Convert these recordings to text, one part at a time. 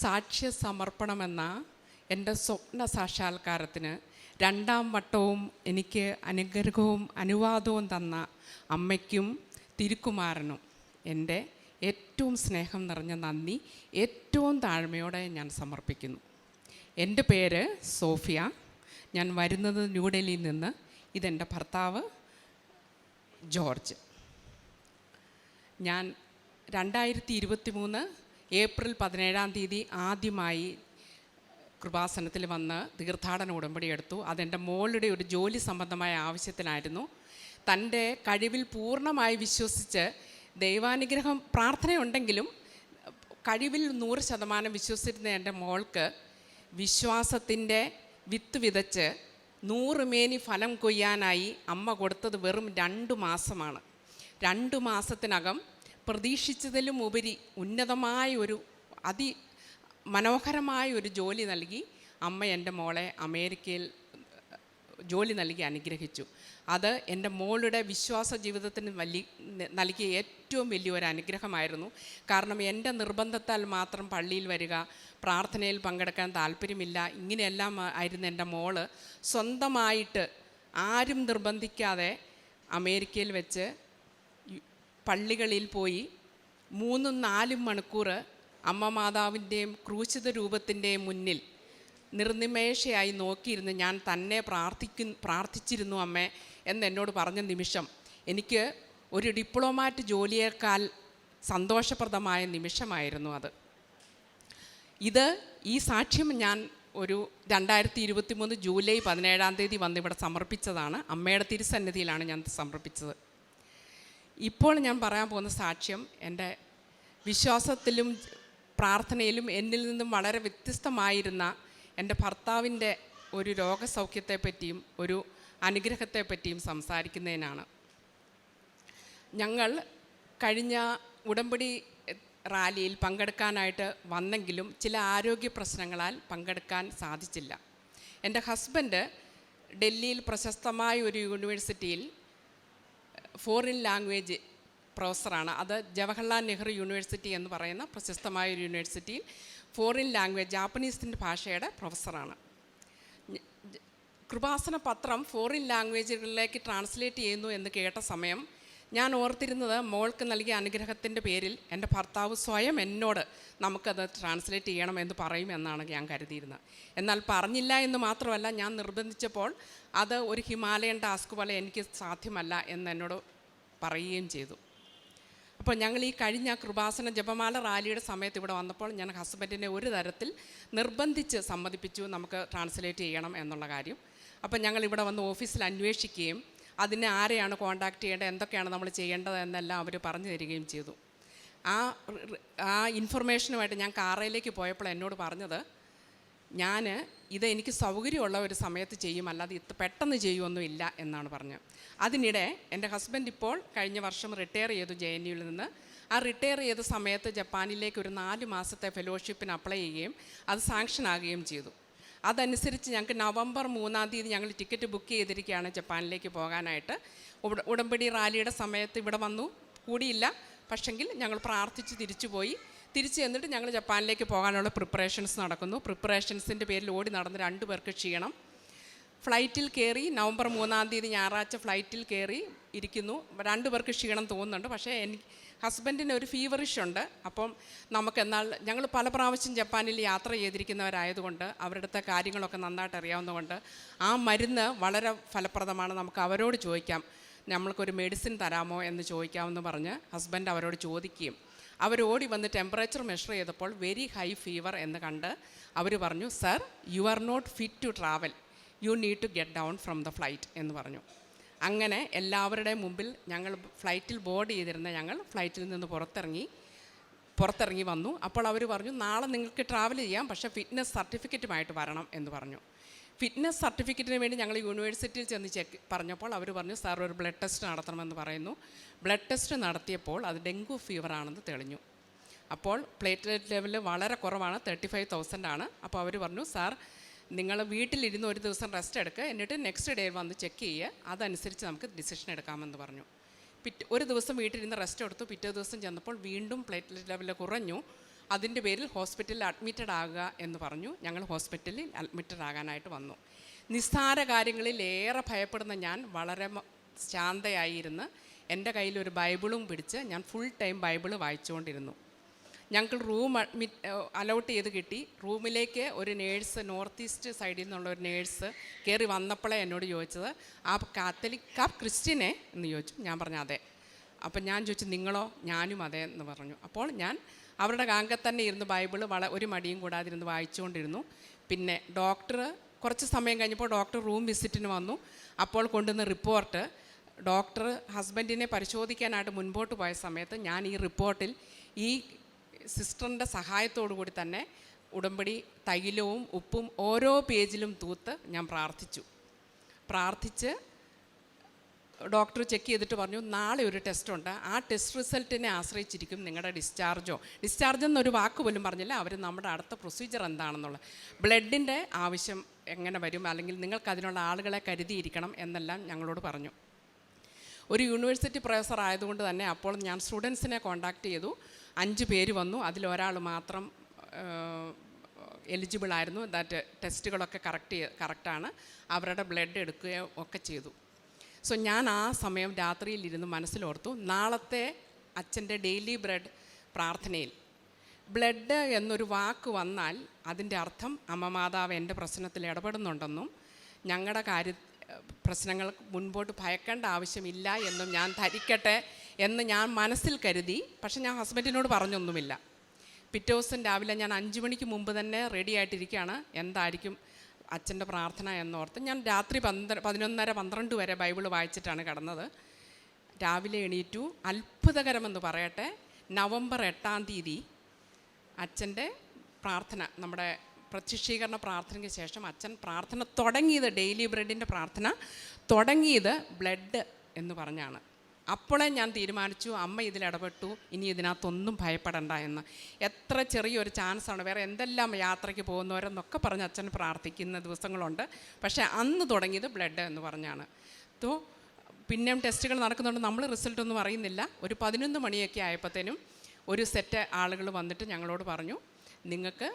സാക്ഷ്യ സമർപ്പണമെന്ന എന്റെ സ്വപ്ന സാക്ഷാത്കാരത്തിന് രണ്ടാം വട്ടവും എനിക്ക് അനുഗ്രഹവും അനുവാദവും തന്ന അമ്മയ്ക്കും തിരുക്കുമാരനും എന്റെ ഏറ്റവും സ്നേഹം നിറഞ്ഞ നന്ദി ഏറ്റവും താഴ്മയോടെ ഞാൻ സമർപ്പിക്കുന്നു. എന്റെ പേര് സോഫിയ. ഞാൻ വരുന്നത് ന്യൂഡൽഹിയിൽ നിന്ന്. ഇതെന്റെ ഭർത്താവ് ജോർജ്. ഞാൻ രണ്ടായിരത്തി ഇരുപത്തി മൂന്ന് ഏപ്രിൽ പതിനേഴാം തീയതി ആദ്യമായി കൃപാസനത്തിൽ വന്ന് തീർത്ഥാടന ഉടമ്പടി എടുത്തു. അതെന്റെ മോളുടെ ഒരു ജോലി സംബന്ധമായ ആവശ്യത്തിനായിരുന്നു. തന്റെ കഴിവിൽ പൂർണമായി വിശ്വസിച്ച് ദൈവാനുഗ്രഹം പ്രാർത്ഥനയുണ്ടെങ്കിലും കഴിവിൽ നൂറ് ശതമാനം വിശ്വസിച്ചിരുന്ന എന്റെ മോൾക്ക് വിശ്വാസത്തിന്റെ വിത്ത് വിതച്ച് നൂറ് മേനി ഫലം കൊയ്യാനായി അമ്മ കൊടുത്തത് വെറും രണ്ട് മാസമാണ്. രണ്ട് മാസത്തിനകം പ്രതീക്ഷിച്ചതിലും ഉപരി ഉന്നതമായ ഒരു അതി മനോഹരമായ ഒരു ജോലി നൽകി അമ്മ എന്റെ മോളെ അമേരിക്കയിൽ ജോലി നൽകി അനുഗ്രഹിച്ചു. അത് എന്റെ മോളുടെ വിശ്വാസ ജീവിതത്തിന് വലിയ നൽകിയ ഏറ്റവും വലിയൊരു അനുഗ്രഹമായിരുന്നു. കാരണം എന്റെ നിർബന്ധത്താൽ മാത്രം പള്ളിയിൽ വരിക പ്രാർത്ഥനയിൽ പങ്കെടുക്കാൻ താല്പര്യമില്ല ഇങ്ങനെയെല്ലാം ആയിരുന്നു എന്റെ മോൾ. സ്വന്തമായിട്ട് ആരും നിർബന്ധിക്കാതെ അമേരിക്കയിൽ വെച്ച് പള്ളികളിൽ പോയി മൂന്നും നാലും മണിക്കൂർ അമ്മ മാതാവിന്റെയും ക്രൂശിത രൂപത്തിന്റെയും മുന്നിൽ നിർനിമേഷയായി നോക്കിയിരുന്ന് ഞാൻ തന്നെ പ്രാർത്ഥിക്കു പ്രാർത്ഥിച്ചിരുന്നു അമ്മേ എന്ന് എന്നോട് പറഞ്ഞ നിമിഷം എനിക്ക് ഒരു ഡിപ്ലോമാറ്റ് ജോലിയേക്കാൾ സന്തോഷപ്രദമായ നിമിഷമായിരുന്നു അത്. ഇത് ഈ സാക്ഷ്യം ഞാൻ ഒരു രണ്ടായിരത്തി ഇരുപത്തി മൂന്ന് ജൂലൈ പതിനേഴാം തീയതി വന്നിവിടെ സമർപ്പിച്ചതാണ്. അമ്മയുടെ തിരുസന്നിധിയിലാണ് ഞാൻ സമർപ്പിച്ചത്. ഇപ്പോൾ ഞാൻ പറയാൻ പോകുന്ന സാക്ഷ്യം എന്റെ വിശ്വാസത്തിലും പ്രാർത്ഥനയിലും എന്നിൽ നിന്നും വളരെ വ്യത്യസ്തമായിരുന്ന എന്റെ ഭർത്താവിന്റെ ഒരു രോഗസൗഖ്യത്തെപ്പറ്റിയും ഒരു അനുഗ്രഹത്തെപ്പറ്റിയും സംസാരിക്കുന്നതിനാണ്. ഞങ്ങൾ കഴിഞ്ഞ ഉടമ്പടി റാലിയിൽ പങ്കെടുക്കാനായിട്ട് വന്നെങ്കിലും ചില ആരോഗ്യ പ്രശ്നങ്ങളാൽ പങ്കെടുക്കാൻ സാധിച്ചില്ല. എന്റെ ഹസ്ബൻഡ് ഡൽഹിയിൽ പ്രശസ്തമായ ഒരു യൂണിവേഴ്സിറ്റിയിൽ ഫോറിൻ ലാംഗ്വേജ് പ്രൊഫസറാണ് അത് ജവഹർലാൽ നെഹ്റു യൂണിവേഴ്സിറ്റി എന്ന് പറയുന്ന പ്രശസ്തമായ ഒരു യൂണിവേഴ്സിറ്റിയിൽ ഫോറിൻ ലാംഗ്വേജ് ജാപ്പനീസിന്റെ ഭാഷയുടെ പ്രൊഫസറാണ് കൃപാസന പത്രം ഫോറിൻ ലാംഗ്വേജുകളിലേക്ക് ട്രാൻസ്ലേറ്റ് ചെയ്യുന്നു എന്ന് കേട്ട സമയം ഞാൻ ഓർത്തിരുന്നത് മോൾക്ക് നൽകിയ അനുഗ്രഹത്തിന്റെ പേരിൽ എന്റെ ഭർത്താവ് സ്വയം എന്നോട് നമുക്കത് ട്രാൻസ്ലേറ്റ് ചെയ്യണം എന്ന് പറയുമെന്നാണ് ഞാൻ കരുതിയിരുന്നത്. എന്നാൽ പറഞ്ഞില്ല എന്ന് മാത്രമല്ല ഞാൻ നിർബന്ധിച്ചപ്പോൾ അത് ഒരു ഹിമാലയൻ ടാസ്ക് പോലെ എനിക്ക് സാധ്യമല്ല എന്ന് എന്നോട് പറയുകയും ചെയ്തു. അപ്പോൾ ഞങ്ങൾ ഈ കഴിഞ്ഞ കൃപാസന ജപമാല റാലിയുടെ സമയത്ത് ഇവിടെ വന്നപ്പോൾ ഞാൻ ഹസ്ബൻഡിനെ ഒരു തരത്തിൽ നിർബന്ധിച്ച് സമ്മതിപ്പിച്ചു നമുക്ക് ട്രാൻസ്ലേറ്റ് ചെയ്യണം എന്നുള്ള കാര്യം. അപ്പോൾ ഞങ്ങൾ ഇവിടെ വന്ന് ഓഫീസിൽ അന്വേഷിക്കുകയും അതിനെ ആരെയാണ് കോൺടാക്റ്റ് ചെയ്യേണ്ടത് എന്തൊക്കെയാണ് നമ്മൾ ചെയ്യേണ്ടത് എന്നെല്ലാം അവർ പറഞ്ഞു തരികയും ചെയ്തു. ആ ആ ഇൻഫർമേഷനുമായിട്ട് ഞാൻ കാറയിലേക്ക് പോയപ്പോൾ എന്നോട് പറഞ്ഞത് ഞാൻ ഇത് എനിക്ക് സൗകര്യമുള്ള ഒരു സമയത്ത് ചെയ്യും അല്ലാതെ ഇത് പെട്ടെന്ന് ചെയ്യുമൊന്നുമില്ല എന്നാണ് പറഞ്ഞത്. അതിനിടെ എന്റെ ഹസ്ബൻഡ് ഇപ്പോൾ കഴിഞ്ഞ വർഷം റിട്ടയർ ചെയ്തു ജെ എൻ യുവിൽ നിന്ന്. ആ റിട്ടയർ ചെയ്ത സമയത്ത് ജപ്പാനിലേക്ക് ഒരു നാല് മാസത്തെ ഫെലോഷിപ്പിന് അപ്ലൈ ചെയ്യുകയും അത് സാങ്ഷൻ ആകുകയും ചെയ്തു. അതനുസരിച്ച് ഞങ്ങൾക്ക് നവംബർ മൂന്നാം തീയതി ഞങ്ങൾ ടിക്കറ്റ് ബുക്ക് ചെയ്തിരിക്കുകയാണ് ജപ്പാനിലേക്ക് പോകാനായിട്ട്. ഉട- ഉടമ്പടി റാലിയുടെ സമയത്ത് ഇവിടെ വന്നു. കൂടിയില്ല. പക്ഷെങ്കിൽ ഞങ്ങൾ പ്രാർത്ഥിച്ച് തിരിച്ചുപോയി. തിരിച്ചു ചെന്നിട്ട് ഞങ്ങൾ ജപ്പാനിലേക്ക് പോകാനുള്ള പ്രിപ്പറേഷൻസ് നടക്കുന്നു. പ്രിപ്പറേഷൻസിന്റെ പേരിൽ ഓടി നടന്ന് രണ്ട് പേർക്ക് ക്ഷീണം. ഫ്ലൈറ്റിൽ കയറി നവംബർ മൂന്നാം തീയതി ഞായറാഴ്ച ഫ്ലൈറ്റിൽ കയറി ഇരിക്കുന്നു. രണ്ട് പേർക്ക് ക്ഷീണം തോന്നുന്നുണ്ട്. പക്ഷേ എനിക്ക് ഹസ്ബൻഡിന് ഒരു ഫീവറിഷ് ഉണ്ട്. അപ്പം നമുക്ക് എന്നാൽ ഞങ്ങൾ പല പ്രാവശ്യം ജപ്പാനിൽ യാത്ര ചെയ്തിരിക്കുന്നവരായതുകൊണ്ട് അവരുടെ കാര്യങ്ങളൊക്കെ നന്നായിട്ട് അറിയാവുന്നതുകൊണ്ട് ആ മരുന്ന് വളരെ ഫലപ്രദമാണ്. നമുക്ക് അവരോട് ചോദിക്കാം. നമ്മൾക്കൊരു മെഡിസിൻ തരാമോ? എന്ന് ചോദിക്കാമെന്ന് പറഞ്ഞ് ഹസ്ബൻഡ് അവരോട് ചോദിക്കുകയും. അവർ ഓടി വന്ന് ടെമ്പറേച്ചർ മെഷർ ചെയ്തപ്പോൾ വെരി ഹൈ ഫീവർ എന്ന് കണ്ട് അവർ പറഞ്ഞു sir you are not fit to travel you need to get down from the flight എന്ന് പറഞ്ഞു. അങ്ങനെ എല്ലാവരുടെയും മുമ്പിൽ ഞങ്ങൾ ഫ്ലൈറ്റിൽ ബോർഡ് ചെയ്തിരുന്ന ഞങ്ങൾ ഫ്ലൈറ്റിൽ നിന്ന് പുറത്തിറങ്ങി പുറത്തിറങ്ങി വന്നു. അപ്പോൾ അവർ പറഞ്ഞു നാളെ നിങ്ങൾക്ക് ട്രാവൽ ചെയ്യാം പക്ഷേ ഫിറ്റ്നസ് സർട്ടിഫിക്കറ്റുമായിട്ട് വരണം എന്ന് പറഞ്ഞു. ഫിറ്റ്നസ് സർട്ടിഫിക്കറ്റിന് വേണ്ടി ഞങ്ങൾ യൂണിവേഴ്സിറ്റിയിൽ ചെന്ന് ചെക്ക് പറഞ്ഞപ്പോൾ അവർ പറഞ്ഞു സാർ ഒരു ബ്ലഡ് ടെസ്റ്റ് നടത്തണമെന്ന് പറയുന്നു. ബ്ലഡ് ടെസ്റ്റ് നടത്തിയപ്പോൾ അത് ഡെങ്കു ഫീവർ ആണെന്ന് തെളിഞ്ഞു. അപ്പോൾ പ്ലേറ്റ്ലെറ്റ് ലെവൽ വളരെ കുറവാണ് തേർട്ടി ഫൈവ് തൗസൻഡ് ആണ്. അപ്പോൾ അവർ പറഞ്ഞു സാർ നിങ്ങൾ വീട്ടിലിരുന്ന് ഒരു ദിവസം റെസ്റ്റ് എടുക്കുക എന്നിട്ട് നെക്സ്റ്റ് ഡേ വന്ന് ചെക്ക് ചെയ്യുക അതനുസരിച്ച് നമുക്ക് ഡിസിഷൻ എടുക്കാമെന്ന് പറഞ്ഞു. പിറ്റ് ഒരു ദിവസം വീട്ടിലിരുന്ന് റെസ്റ്റ് എടുത്തു പിറ്റേ ദിവസം ചെന്നപ്പോൾ വീണ്ടും പ്ലേറ്റ്ലെറ്റ് ലെവൽ കുറഞ്ഞു. അതിന്റെ പേരിൽ ഹോസ്പിറ്റലിൽ അഡ്മിറ്റഡ് ആകുക എന്ന് പറഞ്ഞു. ഞങ്ങൾ ഹോസ്പിറ്റലിൽ അഡ്മിറ്റഡ് ആകാനായിട്ട് വന്നു. നിസ്സാര കാര്യങ്ങളിൽ ഏറെ ഭയപ്പെടുന്ന ഞാൻ വളരെ ശാന്തയായിരുന്നു. എന്റെ കയ്യിൽ ഒരു ബൈബിളും പിടിച്ച് ഞാൻ ഫുൾ ടൈം ബൈബിൾ വായിച്ചുകൊണ്ടിരുന്നു. ഞങ്ങൾക്ക് റൂം അഡ്മിറ്റ് അലോട്ട് ചെയ്ത് കിട്ടി. റൂമിലേക്ക് ഒരു നേഴ്സ് നോർത്ത് ഈസ്റ്റ് സൈഡിൽ നിന്നുള്ള ഒരു നേഴ്സ് കയറി വന്നപ്പോഴേ എന്നോട് ചോദിച്ചത്. ആ കാത്തലിക് ആ ക്രിസ്ത്യനെ എന്ന് ചോദിച്ചു. ഞാൻ പറഞ്ഞു അതെ. അപ്പം ഞാൻ ചോദിച്ചു നിങ്ങളോ? ഞാനും അതെ എന്ന് പറഞ്ഞു. അപ്പോൾ ഞാൻ അവരുടെ അംഗം തന്നെ ഇരുന്ന് ബൈബിൾ വള ഒരു മടിയും കൂടാതെ കൂടാതിരുന്ന് വായിച്ചുകൊണ്ടിരുന്നു. പിന്നെ ഡോക്ടർ കുറച്ച് സമയം കഴിഞ്ഞപ്പോൾ ഡോക്ടർ റൂം വിസിറ്റിന് വന്നു. അപ്പോൾ കൊണ്ടുവന്ന റിപ്പോർട്ട് ഡോക്ടർ ഹസ്ബൻഡിനെ പരിശോധിക്കാനായിട്ട് മുൻപോട്ട് പോയ സമയത്ത് ഞാൻ ഈ റിപ്പോർട്ടിൽ ഈ സിസ്റ്ററിന്റെ സഹായത്തോടു കൂടി തന്നെ ഉടമ്പടി തൈലവും ഉപ്പും ഓരോ പേജിലും തൂത്ത് ഞാൻ പ്രാർത്ഥിച്ചു. പ്രാർത്ഥിച്ച് ഡോക്ടർ ചെക്ക് ചെയ്തിട്ട് പറഞ്ഞു നാളെ ഒരു ടെസ്റ്റ് ഉണ്ട്. ആ ടെസ്റ്റ് റിസൾട്ടിനെ ആശ്രയിച്ചിരിക്കും നിങ്ങളുടെ ഡിസ്ചാർജോ ഡിസ്ചാർജ് എന്നൊരു വാക്ക് പോലും പറഞ്ഞില്ല. അവർ നമ്മുടെ അടുത്ത പ്രൊസീജിയർ എന്താണെന്നുള്ളത്. ബ്ലഡിന്റെ ആവശ്യം എങ്ങനെ വരും? അല്ലെങ്കിൽ നിങ്ങൾക്ക് അതിനുള്ള ആളുകളെ കരുതിയിരിക്കണം എന്നെല്ലാം ഞങ്ങളോട് പറഞ്ഞു. ഒരു യൂണിവേഴ്സിറ്റി പ്രൊഫസർ ആയതുകൊണ്ട് തന്നെ അപ്പോൾ ഞാൻ സ്റ്റുഡൻസിനെ കോണ്ടാക്ട് ചെയ്തു. അഞ്ച് പേര് വന്നു. അതിലൊരാൾ മാത്രം എലിജിബിൾ ആയിരുന്നു. ദാറ്റ് ടെസ്റ്റുകളൊക്കെ കറക്റ്റ് കറക്റ്റാണ് അവരുടെ ബ്ലഡ് എടുക്കുകയോ ഒക്കെ ചെയ്തു. സോ ഞാൻ ആ സമയം രാത്രിയിലിരുന്ന് മനസ്സിലോർത്തു നാളത്തെ അച്ഛന്റെ ഡെയിലി ബ്രെഡ് പ്രാർത്ഥനയിൽ. ബ്ലഡ് എന്നൊരു വാക്ക് വന്നാൽ അതിന്റെ അർത്ഥം അമ്മ മാതാവ് എന്റെ പ്രശ്നത്തിൽ ഇടപെടുന്നുണ്ടെന്നും ഞങ്ങളുടെ കാര്യ പ്രശ്നങ്ങൾ മുൻപോട്ട് ഭയക്കേണ്ട ആവശ്യമില്ല എന്നും ഞാൻ ധരിക്കട്ടെ എന്ന് ഞാൻ മനസ്സിൽ കരുതി പക്ഷെ ഞാൻ ഹസ്ബൻഡിനോട് പറഞ്ഞൊന്നുമില്ല. പിറ്റേ ദിവസം രാവിലെ ഞാൻ അഞ്ച് മണിക്ക് മുമ്പ് തന്നെ റെഡി ആയിട്ടിരിക്കുകയാണ്. എന്തായിരിക്കും അച്ഛന്റെ പ്രാർത്ഥന എന്നോർത്ത് ഞാൻ രാത്രി പന്ത്ര പതിനൊന്നര പന്ത്രണ്ട് വരെ ബൈബിൾ വായിച്ചിട്ടാണ് കിടന്നത്. രാവിലെ എണീറ്റു. അത്ഭുതകരമെന്ന് പറയട്ടെ. നവംബർ എട്ടാം തീയതി അച്ഛന്റെ പ്രാർത്ഥന നമ്മുടെ പ്രത്യക്ഷീകരണ പ്രാർത്ഥനയ്ക്ക് ശേഷം അച്ഛൻ പ്രാർത്ഥന തുടങ്ങിയത് ഡെയിലി ബ്രെഡിന്റെ പ്രാർത്ഥന തുടങ്ങിയത് ബ്ലഡ് എന്ന് പറഞ്ഞാണ്. അപ്പോഴേ ഞാൻ തീരുമാനിച്ചു അമ്മ ഇതിൽ ഇടപെട്ടു ഇനി ഇതിനകത്തൊന്നും ഭയപ്പെടണ്ട എന്ന്. എത്ര ചെറിയൊരു ചാൻസാണ് വേറെ എന്തെല്ലാം യാത്രയ്ക്ക് പോകുന്നവരെന്നൊക്കെ പറഞ്ഞ് അച്ഛൻ പ്രാർത്ഥിക്കുന്ന ദിവസങ്ങളുണ്ട്. പക്ഷേ അന്ന് തുടങ്ങിയത് ബ്ലഡ് എന്ന് പറഞ്ഞാണ്. തോ പിന്നെയും ടെസ്റ്റുകൾ നടക്കുന്നുണ്ട് നമ്മൾ റിസൾട്ടൊന്നും അറിയുന്നില്ല. ഒരു പതിനൊന്ന് മണിയൊക്കെ ആയപ്പോഴത്തേനും ഒരു സെറ്റ് ആളുകൾ വന്നിട്ട് ഞങ്ങളോട് പറഞ്ഞു നിങ്ങൾക്ക്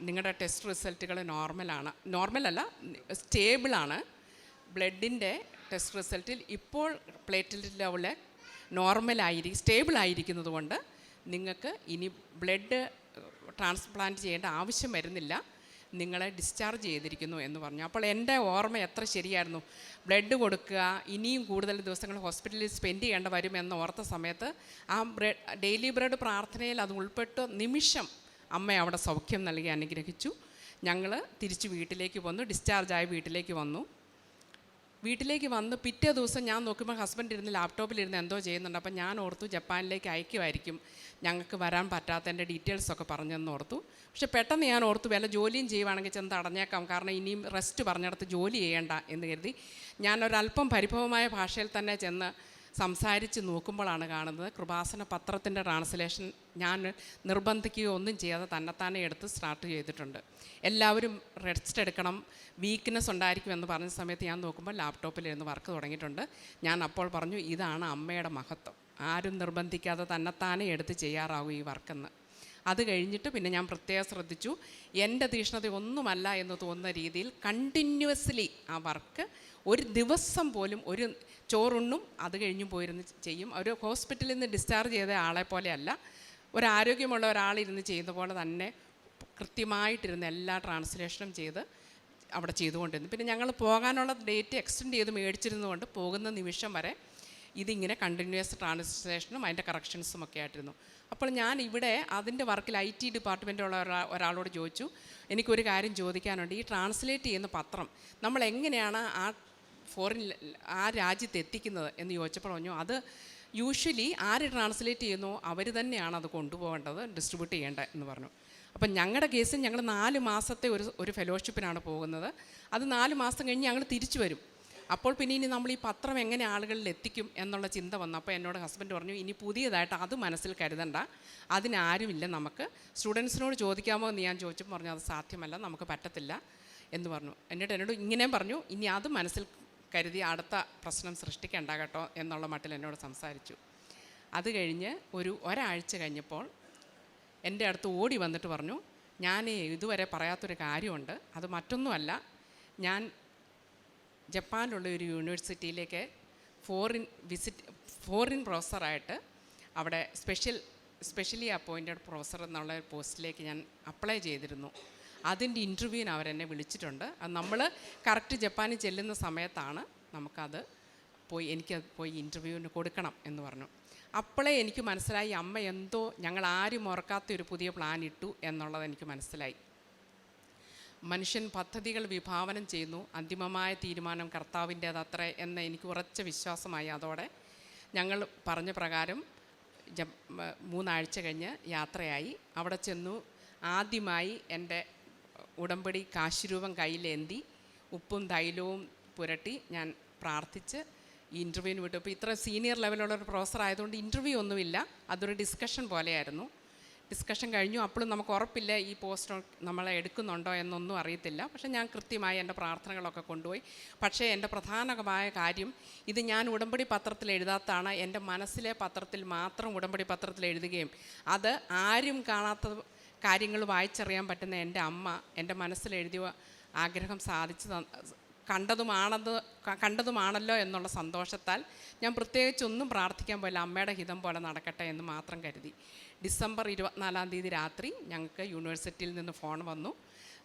നിങ്ങളുടെ ടെസ്റ്റ് റിസൾട്ടുകൾ നോർമലാണ്. നോർമലല്ല സ്റ്റേബിളാണ്. ബ്ലഡിന്റെ ടെസ്റ്റ് റിസൾട്ടിൽ ഇപ്പോൾ പ്ലേറ്റ്ലെറ്റ് ലെവൽ നോർമലായിരിക്കും സ്റ്റേബിൾ ആയിരിക്കുന്നത് കൊണ്ട് നിങ്ങൾക്ക് ഇനി ബ്ലഡ് ട്രാൻസ്പ്ലാന്റ് ചെയ്യേണ്ട ആവശ്യം വരുന്നില്ല. നിങ്ങളെ ഡിസ്ചാർജ് ചെയ്തിരിക്കുന്നു എന്ന് പറഞ്ഞു. അപ്പോൾ എന്റെ ഓർമ്മ എത്ര ശരിയായിരുന്നു? ബ്ലഡ് കൊടുക്കുക ഇനിയും കൂടുതൽ ദിവസങ്ങൾ ഹോസ്പിറ്റലിൽ സ്പെൻഡ് ചെയ്യേണ്ട വരും എന്ന് ഓർത്ത സമയത്ത് ആ ഡെയിലി ബ്രഡ് പ്രാർത്ഥനയിൽ അത് ഉൾപ്പെട്ട് നിമിഷം അമ്മ അവിടെ സൗഖ്യം നൽകി അനുഗ്രഹിച്ചു. ഞങ്ങൾ തിരിച്ച് വീട്ടിലേക്ക് വന്നു ഡിസ്ചാർജായി വീട്ടിലേക്ക് വന്നു. വീട്ടിലേക്ക് വന്ന് പിറ്റേ ദിവസം ഞാൻ നോക്കുമ്പോൾ ഹസ്ബൻഡ് ഇരുന്ന് ലാപ്ടോപ്പിലിരുന്ന് എന്തോ ചെയ്യുന്നുണ്ട്. അപ്പം ഞാൻ ഓർത്തു ജപ്പാനിലേക്ക് അയക്കുമായിരിക്കും. ഞങ്ങൾക്ക് വരാൻ പറ്റാത്തതിന്റെ ഡീറ്റെയിൽസ് ഒക്കെ പറഞ്ഞെന്ന് ഓർത്തു. പക്ഷേ പെട്ടെന്ന് ഞാൻ ഓർത്തു വല്ല ജോലിയും ചെയ്യുവാണെങ്കിൽ ചെന്ന് തടഞ്ഞേക്കാം. കാരണം ഇനിയും റെസ്റ്റ് പറഞ്ഞിടത്ത് ജോലി ചെയ്യേണ്ട എന്ന് കരുതി. ഞാനൊരല്പം പരിഭവമായ ഭാഷയിൽ തന്നെ ചെന്ന് സംസാരിച്ച് നോക്കുമ്പോഴാണ് കാണുന്നത്. കൃപാസന പത്രത്തിന്റെ ട്രാൻസ്ലേഷൻ ഞാൻ നിർബന്ധിക്കുകയോ ഒന്നും ചെയ്യാതെ തന്നെത്താനെ എടുത്ത് സ്റ്റാർട്ട് ചെയ്തിട്ടുണ്ട്. എല്ലാവരും റെസ്റ്റ് എടുക്കണം. വീക്ക്നെസ് ഉണ്ടായിരിക്കും എന്ന് പറഞ്ഞ സമയത്ത് ഞാൻ നോക്കുമ്പോൾ ലാപ്ടോപ്പിലിരുന്ന് വർക്ക് തുടങ്ങിയിട്ടുണ്ട്. ഞാൻ അപ്പോൾ പറഞ്ഞു ഇതാണ് അമ്മയുടെ മഹത്വം. ആരും നിർബന്ധിക്കാതെ തന്നെത്താനെ എടുത്ത് ചെയ്യാറാവും ഈ വർക്കെന്ന്. അത് കഴിഞ്ഞിട്ട് പിന്നെ ഞാൻ പ്രത്യേകം ശ്രദ്ധിച്ചു. എന്റെ തീഷ്ണത ഒന്നുമല്ല എന്ന് തോന്നുന്ന രീതിയിൽ കണ്ടിന്യൂസ്ലി ആ വർക്ക് ഒരു ദിവസം പോലും ഒരു ചോറുണ്ണും അത് കഴിഞ്ഞും പോയിരുന്ന് ചെയ്യും. ഒരു ഹോസ്പിറ്റലിൽ നിന്ന് ഡിസ്ചാർജ് ചെയ്ത ആളെ പോലെയല്ല. ഒരു ആരോഗ്യമുള്ള ഒരാളിരുന്ന് ചെയ്യുന്ന പോലെ തന്നെ കൃത്യമായിട്ടിരുന്ന് എല്ലാ ട്രാൻസ്ലേഷനും ചെയ്ത് അവിടെ ചെയ്തുകൊണ്ടിരുന്നു. പിന്നെ ഞങ്ങൾ പോകാനുള്ള ഡേറ്റ് എക്സ്റ്റെൻഡ് ചെയ്ത് മേടിച്ചിരുന്നുകൊണ്ട് പോകുന്ന നിമിഷം വരെ ഇതിങ്ങനെ കണ്ടിന്യൂസ് ട്രാൻസ്ലേഷനും അതിന്റെ കറക്ഷൻസും ഒക്കെ ആയിട്ടിരുന്നു. അപ്പോൾ ഞാൻ ഇവിടെ അതിന്റെ വർക്കിൽ ഐ ടി ഡിപ്പാർട്ട്മെന്റുള്ള ഒരാ ഒരാളോട് ചോദിച്ചു. എനിക്കൊരു കാര്യം ചോദിക്കാനുണ്ട്. ഈ ട്രാൻസ്ലേറ്റ് ചെയ്യുന്ന പത്രം നമ്മൾ എങ്ങനെയാണ് ആ ഫോറിൻ ആ രാജ്യത്ത് എത്തിക്കുന്നത് എന്ന് ചോദിച്ചപ്പോൾ പറഞ്ഞു അത് യൂഷ്വലി ആര് ട്രാൻസ്ലേറ്റ് ചെയ്യുന്നു അവർ തന്നെയാണ് അത് കൊണ്ടുപോകേണ്ടത് ഡിസ്ട്രിബ്യൂട്ട് ചെയ്യേണ്ടത് എന്ന് പറഞ്ഞു. അപ്പം ഞങ്ങളുടെ കേസിൽ ഞങ്ങൾ നാല് മാസത്തെ ഒരു ഒരു ഫെലോഷിപ്പിനാണ് പോകുന്നത്. അത് നാല് മാസം കഴിഞ്ഞ് ഞങ്ങൾ തിരിച്ചു വരും. അപ്പോൾ പിന്നെ ഇനി നമ്മൾ ഈ പത്രം എങ്ങനെ ആളുകളിൽ എത്തിക്കും എന്നുള്ള ചിന്ത വന്നു. അപ്പോൾ എന്നോട് ഹസ്ബൻഡ് പറഞ്ഞു ഇനി പുതിയതായിട്ട് അത് മനസ്സിൽ കരുതണ്ട. അതിനാരുമില്ല നമുക്ക്. സ്റ്റുഡൻസിനോട് ചോദിക്കാമോ എന്ന് ഞാൻ ചോദിച്ചപ്പോൾ പറഞ്ഞു അത് സാധ്യമല്ല നമുക്ക് പറ്റത്തില്ല എന്ന് പറഞ്ഞു. എന്നിട്ട് എന്നോട് ഇങ്ങനെയും പറഞ്ഞു ഇനി അത് മനസ്സിൽ കരുതി അടുത്ത പ്രശ്നം സൃഷ്ടിക്കേണ്ട കേട്ടോ എന്നുള്ള മട്ടിൽ എന്നോട് സംസാരിച്ചു. അത് കഴിഞ്ഞ് ഒരു ഒരാഴ്ച കഴിഞ്ഞപ്പോൾ എന്റെ അടുത്ത് ഓടി വന്നിട്ട് പറഞ്ഞു ഞാൻ ഇതുവരെ പറയാത്തൊരു കാര്യമുണ്ട്. അത് മറ്റൊന്നുമല്ല. ഞാൻ ജപ്പാനിലുള്ള ഒരു യൂണിവേഴ്സിറ്റിയിലേക്ക് ഫോറിൻ വിസിറ്റ് ഫോറിൻ പ്രൊഫസറായിട്ട് അവിടെ സ്പെഷ്യൽ സ്പെഷ്യലി അപ്പോയിന്റഡ് പ്രൊഫസർ എന്നുള്ള പോസ്റ്റിലേക്ക് ഞാൻ അപ്ലൈ ചെയ്തിരുന്നു. അതിന്റെ ഇന്റർവ്യൂവിന് അവരെന്നെ വിളിച്ചിട്ടുണ്ട്. അത് നമ്മൾ കറക്റ്റ് ജപ്പാനിൽ ചെല്ലുന്ന സമയത്താണ് നമുക്കത് പോയി എനിക്ക് പോയി ഇന്റർവ്യൂവിന് കൊടുക്കണം എന്ന് പറഞ്ഞു. അപ്പോഴേ എനിക്ക് മനസ്സിലായി അമ്മ എന്തോ ഞങ്ങൾ ആരും ഓർക്കാത്ത ഒരു പുതിയ പ്ലാൻ ഇട്ടു എന്നുള്ളത് എനിക്ക് മനസ്സിലായി. മനുഷ്യൻ പദ്ധതികൾ വിഭാവനം ചെയ്യുന്നു അന്തിമമായ തീരുമാനം കർത്താവിന്റേതത്രേ എന്ന് എനിക്ക് ഉറച്ച വിശ്വാസമായി. അതോടെ ഞങ്ങൾ പറഞ്ഞ പ്രകാരം മൂന്നാഴ്ച കഴിഞ്ഞ് യാത്രയായി. അവിടെ ചെന്നു ആദ്യമായി എന്റെ ഉടമ്പടി കാശുരൂപം കയ്യിലേന്തി ഉപ്പും തൈലവും പുരട്ടി ഞാൻ പ്രാർത്ഥിച്ച് ഈ ഇന്റർവ്യൂവിന് വിട്ടു. ഇപ്പോൾ ഇത്ര സീനിയർ ലെവലുള്ള ഒരു പ്രൊഫസർ ആയതുകൊണ്ട് ഇന്റർവ്യൂ ഒന്നുമില്ല. അതൊരു ഡിസ്കഷൻ പോലെയായിരുന്നു. ഡിസ്കഷൻ കഴിഞ്ഞു. അപ്പോഴും നമുക്ക് ഉറപ്പില്ല ഈ പോസ്റ്റ് നമ്മളെ എടുക്കുന്നുണ്ടോ എന്നൊന്നും അറിയത്തില്ല. പക്ഷേ ഞാൻ കൃത്യമായി എന്റെ പ്രാർത്ഥനകളൊക്കെ കൊണ്ടുപോയി. പക്ഷേ എന്റെ പ്രധാനമായ കാര്യം ഇത് ഞാൻ ഉടമ്പടി പത്രത്തിൽ എഴുതാത്താണ് എന്റെ മനസ്സിലെ പത്രത്തിൽ മാത്രം ഉടമ്പടി പത്രത്തിൽ എഴുതുകയും അത് ആരും കാണാത്ത കാര്യങ്ങൾ വായിച്ചറിയാൻ പറ്റുന്ന എന്റെ അമ്മ എന്റെ മനസ്സിൽ എഴുതിയ ആഗ്രഹം സാധിച്ചു കണ്ടതുമാണത് കണ്ടതുമാണല്ലോ എന്നുള്ള സന്തോഷത്താൽ ഞാൻ പ്രത്യേകിച്ച് ഒന്നും പ്രാർത്ഥിക്കാൻ പോയില്ല. അമ്മയുടെ ഹിതം പോലെ നടക്കട്ടെ എന്ന് മാത്രം കരുതി. ഡിസംബർ ഇരുപത്തിനാലാം തീയതി രാത്രി ഞങ്ങൾക്ക് യൂണിവേഴ്സിറ്റിയിൽ നിന്ന് ഫോൺ വന്നു.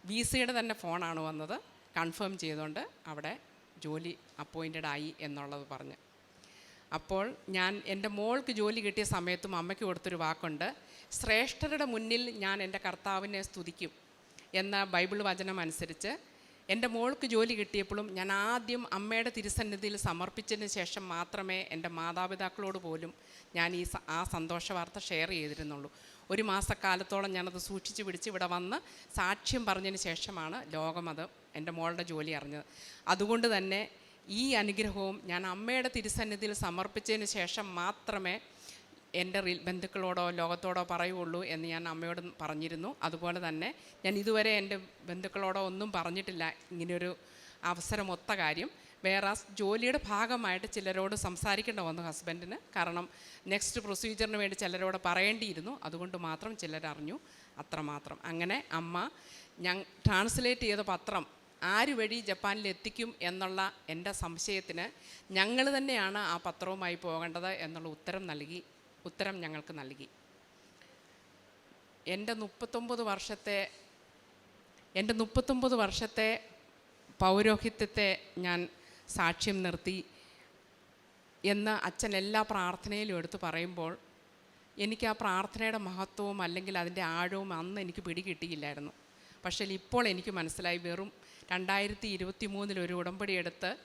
വി സിയുടെ തന്നെ ഫോണാണ് വന്നത്. കൺഫേം ചെയ്തുകൊണ്ട് അവിടെ ജോലി അപ്പോയിന്റഡ് ആയി എന്നുള്ളത് പറഞ്ഞ്. അപ്പോൾ ഞാൻ എന്റെ മോൾക്ക് ജോലി കിട്ടിയ സമയത്തും അമ്മയ്ക്ക് കൊടുത്തൊരു വാക്കുണ്ട് ശ്രേഷ്ഠരുടെ മുന്നിൽ ഞാൻ എന്റെ കർത്താവിനെ സ്തുതിക്കും എന്ന ബൈബിൾ വചനം അനുസരിച്ച് എന്റെ മോൾക്ക് ജോലി കിട്ടിയപ്പോഴും ഞാൻ ആദ്യം അമ്മയുടെ തിരുസന്നിധിയിൽ സമർപ്പിച്ചതിന് ശേഷം മാത്രമേ എന്റെ മാതാപിതാക്കളോട് പോലും ഞാൻ ഈ ആ സന്തോഷ വാർത്ത ഷെയർ ചെയ്തിരുന്നുള്ളൂ. ഒരു മാസക്കാലത്തോളം ഞാനത് സൂക്ഷിച്ച് പിടിച്ച് ഇവിടെ വന്ന് സാക്ഷ്യം പറഞ്ഞതിന് ശേഷമാണ് ലോകമത് എന്റെ മോളുടെ ജോലി അറിഞ്ഞത്. അതുകൊണ്ട് തന്നെ ഈ അനുഗ്രഹവും ഞാൻ അമ്മയുടെ തിരുസന്നിധിയിൽ സമർപ്പിച്ചതിന് ശേഷം മാത്രമേ എന്റെ ബന്ധുക്കളോടോ ലോകത്തോടോ പറയുള്ളൂ എന്ന് ഞാൻ അമ്മയോട് പറഞ്ഞിരുന്നു. അതുപോലെ തന്നെ ഞാൻ ഇതുവരെ എന്റെ ബന്ധുക്കളോടോ ഒന്നും പറഞ്ഞിട്ടില്ല. ഇങ്ങനെയൊരു അവസരമൊത്ത കാര്യം. വേറെ ജോലിയുടെ ഭാഗമായിട്ട് ചിലരോട് സംസാരിക്കേണ്ട വന്നു ഹസ്ബൻഡിന്. കാരണം നെക്സ്റ്റ് പ്രൊസീജിയറിന് വേണ്ടി ചിലരോട് പറയേണ്ടിയിരുന്നു. അതുകൊണ്ട് മാത്രം ചിലരറിഞ്ഞു. അത്രമാത്രം. അങ്ങനെ അമ്മ ഞാൻ ട്രാൻസ്ലേറ്റ് ചെയ്ത പത്രം ആര് വഴി ജപ്പാനിൽ എത്തിക്കും എന്നുള്ള എന്റെ സംശയത്തിന് ഞങ്ങൾ തന്നെയാണ് ആ പത്രവുമായി പോകേണ്ടത് എന്നുള്ള ഉത്തരം നൽകി ഉത്തരം ഞങ്ങൾക്ക് നൽകി. എന്റെ മുപ്പത്തൊമ്പത് വർഷത്തെ എന്റെ മുപ്പത്തൊമ്പത് വർഷത്തെ പൗരോഹിത്യത്തെ ഞാൻ സാക്ഷ്യം നിർത്തി എന്ന് അച്ഛൻ എല്ലാ പ്രാർത്ഥനയിലും എടുത്തു പറയുമ്പോൾ എനിക്ക് ആ പ്രാർത്ഥനയുടെ മഹത്വവും അല്ലെങ്കിൽ അതിന്റെ ആഴവും അന്ന് എനിക്ക് പിടികിട്ടിയില്ലായിരുന്നു. പക്ഷേ ഇപ്പോൾ എനിക്ക് മനസ്സിലായി വെറും രണ്ടായിരത്തി ഇരുപത്തി മൂന്നിൽ ഒരു ഉടമ്പടി എടുത്ത്